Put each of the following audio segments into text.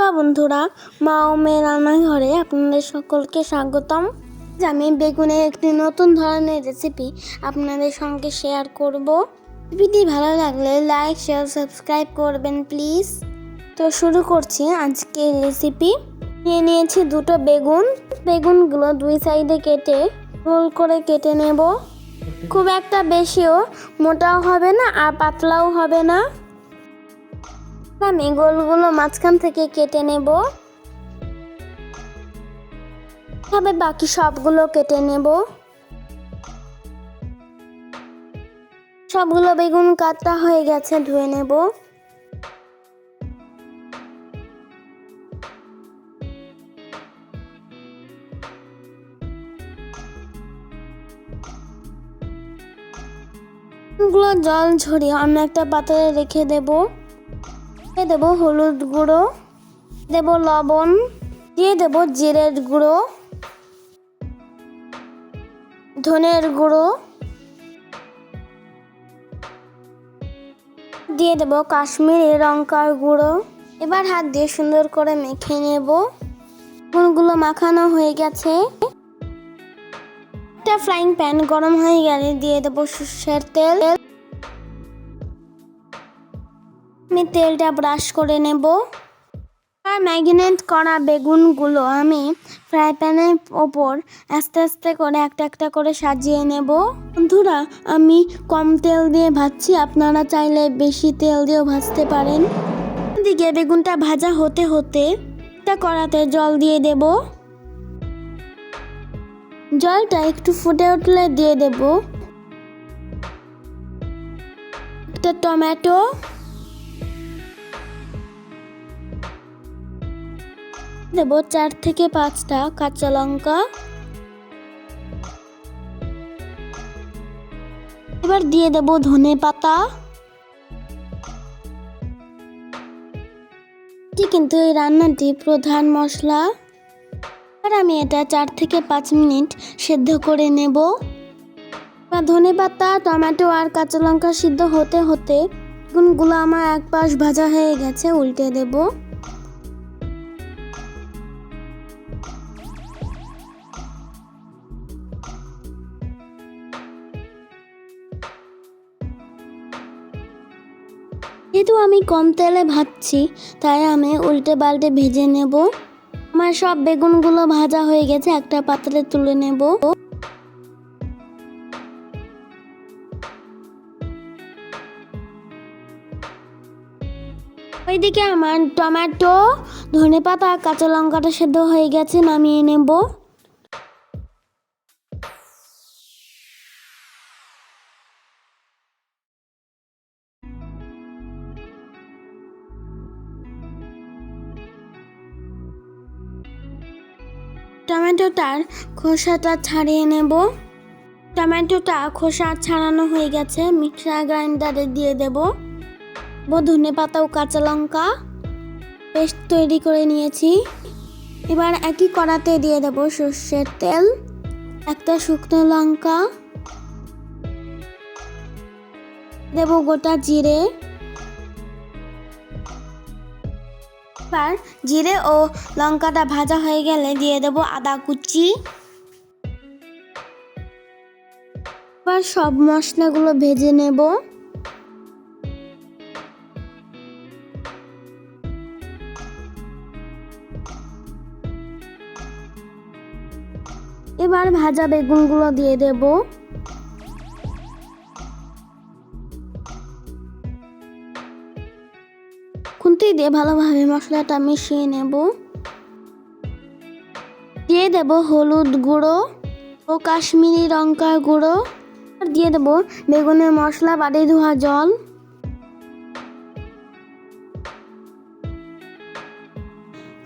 নমস্কার বন্ধুরা মা ও মেয়ের রান্নাঘরে আপনাদের সকলকে স্বাগতম। আমি বেগুনের একটি নতুন ধরনের রেসিপি আপনাদের সঙ্গে শেয়ার করব। রেসিপিটি ভালো লাগলে লাইক শেয়ার সাবস্ক্রাইব করবেন প্লিজ তো শুরু করছি আজকে রেসিপি নিয়ে নিয়েছি দুটো বেগুন। বেগুনগুলো দুই সাইডে কেটে গোল করে কেটে নেব। খুব একটা বেশিও মোটাও হবে না আর পাতলাও হবে না। আমি গোলগুলো মাঝখান থেকে কেটে নেব। তবে বাকি সবগুলো কেটে নেব। সবগুলো বেগুন কাটা হয়ে গেছে, ধুয়ে নেব। জল ঝরিয়ে অন্য একটা পাত্রে রেখে দেবো। দিয়ে দেবো হলুদ গুঁড়ো দেব লবণ, দিয়ে দেব জিরের গুঁড়ো, ধনের গুঁড়ো, দিয়ে দেব কাশ্মীরি লঙ্কার গুঁড়ো। এবার হাত দিয়ে সুন্দর করে মেখে নেব। গুলো মাখানো হয়ে গেছে। একটা ফ্রাইং প্যান গরম হয়ে গেলে দিয়ে দেবো সর্ষের তেল। আমি তেলটা ব্রাশ করে নেব। আর ম্যাগিনেট করা বেগুনগুলো আমি ফ্রাই প্যানের ওপর আস্তে আস্তে করে একটা একটা করে সাজিয়ে নেব। বন্ধুরা, আমি কম তেল দিয়ে ভাজছি, আপনারা চাইলে বেশি তেল দিয়েও ভাজতে পারেন। দিকে বেগুনটা ভাজা হতে হতে একটা কড়াতে জল দিয়ে দেব। জলটা একটু ফুটে উঠলে দিয়ে দেব। একটা টমেটো দেব চার থেকে পাঁচটা কাঁচা লঙ্কা। এবার দিয়ে দেব ধনে পাতা। কিন্তু এই রান্নাটি প্রধান মশলা। আর আমি এটা চার থেকে পাঁচ মিনিট সেদ্ধ করে নেব। ধনে পাতা, টমেটো আর কাঁচা লঙ্কা সিদ্ধ হতে হতে গুলো আমার এক পাশ ভাজা হয়ে গেছে, উল্টে দেবো। যেহেতু আমি কম তেলে ভাজছি, তাই আমি উল্টে পাল্টে ভেজে নেব। আমার সব বেগুনগুলো ভাজা হয়ে গেছে, একটা পাত্রে তুলে নেব। ওইদিকে আমার টমেটো ধনে পাতা কাঁচা লঙ্কাটা সেদ্ধ হয়ে গেছে, নামিয়ে নেব। টমেটোটার খোসাটা ছাড়িয়ে নেব। টমেটোটা খোসা ছাড়ানো হয়ে গেছে, মিক্সার গ্রাইন্ডারে দিয়ে দেব। ধনে পাতা ও কাঁচা লঙ্কা পেস্ট তৈরি করে নিয়েছি। এবার একই কড়াতে দিয়ে দেব সর্ষের তেল, একটা শুকনো লঙ্কা, দেব গোটা জিরে এবার জিরে ও লঙ্কাটা ভাজা হয়ে গেলে দিয়ে দেব আদা কুচি। এবার সব মশলাগুলো ভেজে নেব। এবার ভাজা বেগুনগুলো দিয়ে দেবো। দিয়ে ভালোভাবে মশলাটা মিশিয়ে নেব। দিয়ে দেব হলুদ গুঁড়ো ও কাশ্মীরি লঙ্কার গুঁড়ো। আর দিয়ে দেব বেগুনের মশলা বাড়ি ধোয়া জল।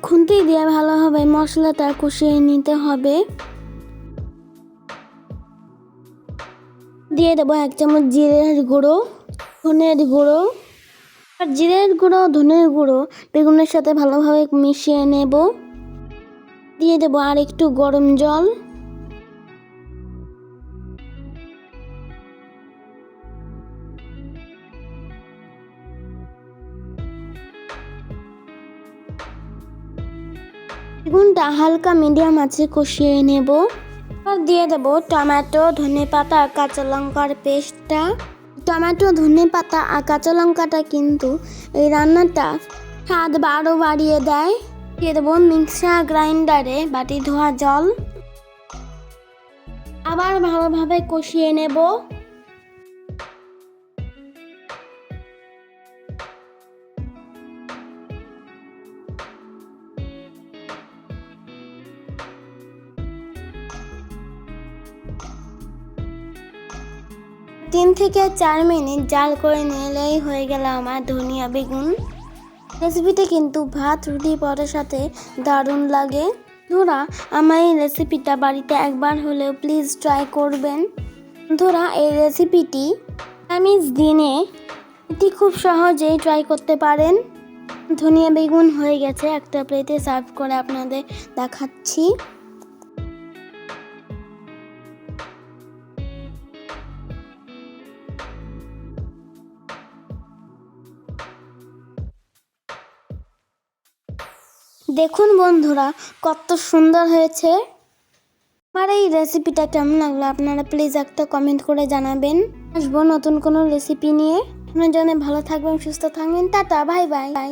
খুন্তি দিয়ে ভালোভাবে মশলাটা কষিয়ে নিতে হবে। দিয়ে দেবো এক চামচ জিরের গুঁড়ো, ধনের গুঁড়ো। আর জিরের গুঁড়ো, ধনের গুঁড়ো বেগুনের সাথে ভালোভাবে মিশিয়ে নেব। দিয়ে দেবো আর একটু গরম জল। বেগুনটা হালকা মিডিয়াম আছে কষিয়ে নেব। আর দিয়ে দেবো টমেটো ধনে পাতা কাঁচা লঙ্কার পেস্টটা। টমেটো, ধনে পাতা আর কাঁচা লঙ্কাটা কিন্তু এই রান্নাটা স্বাদ বারো বাড়িয়ে দেয়। দিয়ে দেবো মিক্সার গ্রাইন্ডারে বাটি ধোয়া জল। আবার ভালোভাবে কষিয়ে নেব। তিন থেকে চার মিনিট জাল করে নিলেই হয়ে গেল আমার ধনিয়া বেগুন। রেসিপিটা কিন্তু ভাত, রুটি, পরোটার সাথে দারুণ লাগে। বন্ধুরা আমার এই রেসিপিটা বাড়িতে একবার হলেও প্লিজ ট্রাই করবেন। বন্ধুরা এই রেসিপিটি আমি দিনে এটি খুব সহজেই ট্রাই করতে পারেন। ধনিয়া বেগুন হয়ে গেছে, একটা প্লেটে সার্ভ করে আপনাদের দেখাচ্ছি। দেখুন বন্ধুরা, কত সুন্দর হয়েছে। আমার এই রেসিপিটা কেমন লাগল আপনারা প্লিজ একটা কমেন্ট করে জানাবেন। আসব নতুন কোনো রেসিপি নিয়ে। আপনার জন্য ভালো থাকবেন, সুস্থ থাকবেন, টাটা বাই বাই বাই